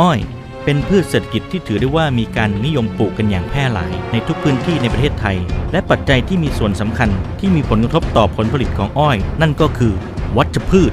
อ้อย เป็นพืชเศรษฐกิจที่ถือได้ว่ามีการนิยมปลูกกันอย่างแพร่หลายในทุกพื้นที่ในประเทศไทย และปัจจัยที่มีส่วนสำคัญที่มีผลกระทบต่อผลผลิตของอ้อย นั่นก็คือ วัชพืช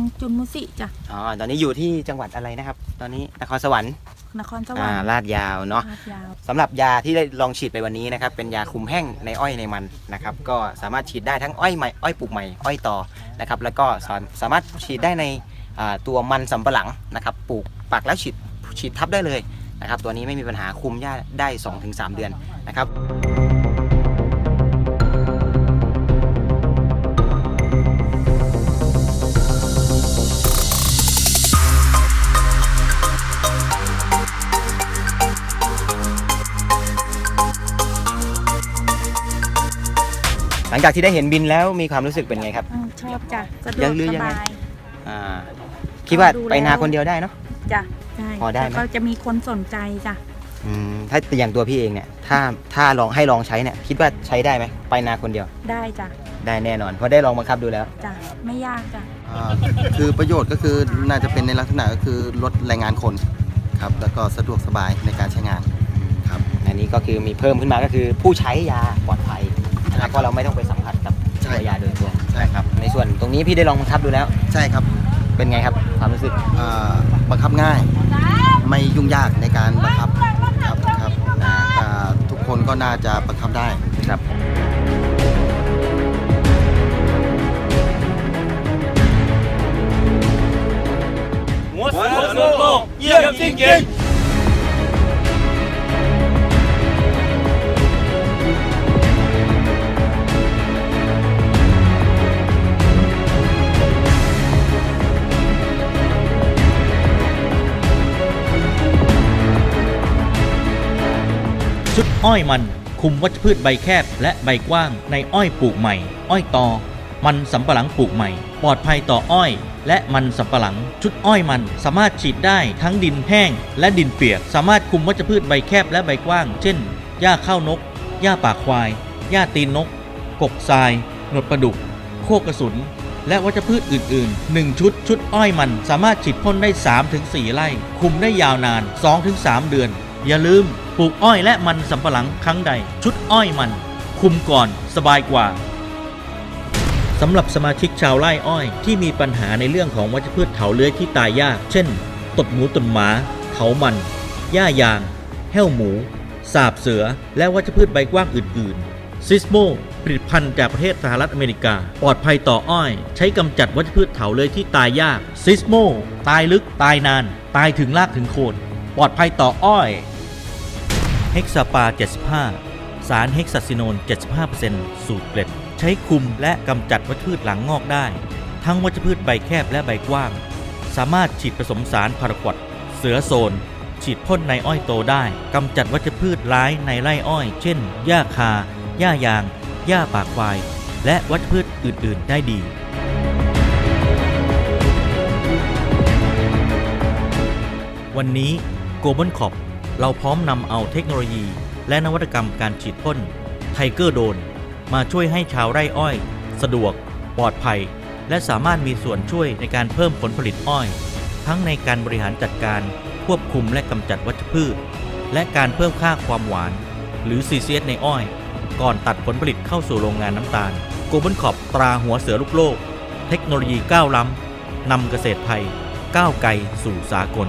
องจุนมุสิจ้ะอ๋อตอนนี้อยู่ที่จังหวัดอะไรนะครับ ตอนนี้นครสวรรค์นครสวรอ่ารค์ลาดยาวเนาะ ลาดยาว สำหรับยาที่ได้ลองฉีดไปวันนี้นะครับเป็นยาคุมแห้งในอ้อยในมันนะครับก็สามารถฉีดได้ทั้งอ้อยใหม่อ้อยปลูกใหม่อ้อยต่อนะครับแล้วก็สามสามารถฉีดได้ในอ่าตัวมันสำปะหลังนะครับปลูกปักแล้วฉีดฉีดทับได้เลยนะครับตัวนี้ไม่มีปัญหาคุมหญ้าได้ 2-3 เดือนนะครับ งจากที่ได้เห็นบินแล้วมีความรู้สึกเป็นไงครับ อืมชอบจ้ะสะดวยักงหรือสยังไง บาย อ่าคิดว่าดูแล้วไปนาคนเดียวได้เนาะ จ้ะใช่พอได้ไหม แล้วก็จะมีคนสนใจจ้ะ อืมถ้าอย่างตัวพี่เองเนี่ยถ้าถ้าลองให้ลองใช้เนี่ยคิดว่าใช้ได้ไหมไปนาคนเดียวได้จ้ะ ได้แน่นอนเพราะได้ลองบังคับดูแล้ว จ้ะ ไม่ยากจ้ะ อ่าคือประโยชน์ก็คือน่าจะเป็นในลักษณะก็คือลดแรงงานคนครับแล้วก็สะดวกสบายในการใช้งานครับ อันนี้ก็คือมีเพิ่มขึ้นมาก็คือผู้ใช้ยาปลอดภัย นะครับเพราะเราไม่ต้องไปสัมผัสกับใช่ตัวยาโดยตรงใช่ครับ ในส่วนตรงนี้พี่ได้ลองบังคับดูแล้ว ใช่ครับเป็นไงครับความรู้สึกอ่าบังคับง่าย ไม่ยุ่งยากในการบังคับครับครับอ่าทุกคนก็น่าจะบังคับได้ ครับ ชุดอ้อยมันคุมวัชพืชใบแคบและใบกว้างในอ้อยปลูกใหม่ อ้อยตอ มันสำปะหลังปลูกใหม่ ปลอดภัยต่ออ้อย และมันสำปะหลัง ชุดอ้อยมันสามารถฉีดได้ทั้งดินแห้ง และดินเปียก สามารถคุมวัชพืชใบแคบและใบกว้าง เช่น หญ้าข้าวนก หญ้าปากควาย หญ้าตีนนกกกทราย หนวดปลาดุก โคกระสุน และวัชพืชอื่นๆ 1 ชุด ชุดอ้อยมันสามารถฉีดพ่นได้ 3-4 ไร่ คุมได้ยาวนาน 2-3 เดือน อย่าลืมปลูกอ้อยและมันสำปะหลังครั้งใด ชุดอ้อยมัน คุมก่อนสบายกว่าสำหรับสมาชิกชาวไร่อ้อยที่มีปัญหาในเรื่องของวัชพืชเถาเลื้อยที่ตายยาก เช่น ตดหมูตดหมา เถามัน หญ้ายาง แห้วหมู สาบเสือ และวัชพืชใบกว้างอื่น ๆ ซิสโมผลิตภัณฑ์จากประเทศสหรัฐอเมริกา ปลอดภัยต่ออ้อย ใช้กำจัดวัชพืชเถาเลื้อยที่ตายยาก ซิสโมตายลึก ตายนาน ตายถึงรากถึงโคน ลอดภัยต่ออ้อยเฮกซาปา 75 สารเฮกซาซิโนน 75%สูตรเกล็ด ใช้คุมและกำจัดวัชพืชหลังงอกได้ ทั้งวัชพืชใบแคบและใบกว้าง สามารถฉีดผสมสารพาราควดเสือโซน ฉีดพ่นในอ้อยโตได้กำจัดวัชพืชร้ายในไร่อ้อย เช่น หญ้าคา หญ้ายาง หญ้าปากควาย และวัชพืชอื่น ๆ ได้ดีวันนี้ โกลบอลคอปเราพร้อมนำเอาเทคโนโลยี และนวัตกรรมการฉีดพ่นไทเกอร์โดนมาช่วยให้ชาวไร่อ้อย สะดวก ปลอดภัย และสามารถมีส่วนช่วยในการเพิ่มผลผลิตอ้อย ทั้งในการบริหารจัดการควบคุมและกำจัดวัชพืช และการเพิ่มค่าความหวาน หรือ CCS ในอ้อย ก่อนตัดผลผลิตเข้าสู่โรงงานน้ำตาลโกลบอลคอปตราหัวเสือลูกโลก เทคโนโลยีก้าวล้ำนำเกษตรไทยก้าวไกลสู่สากล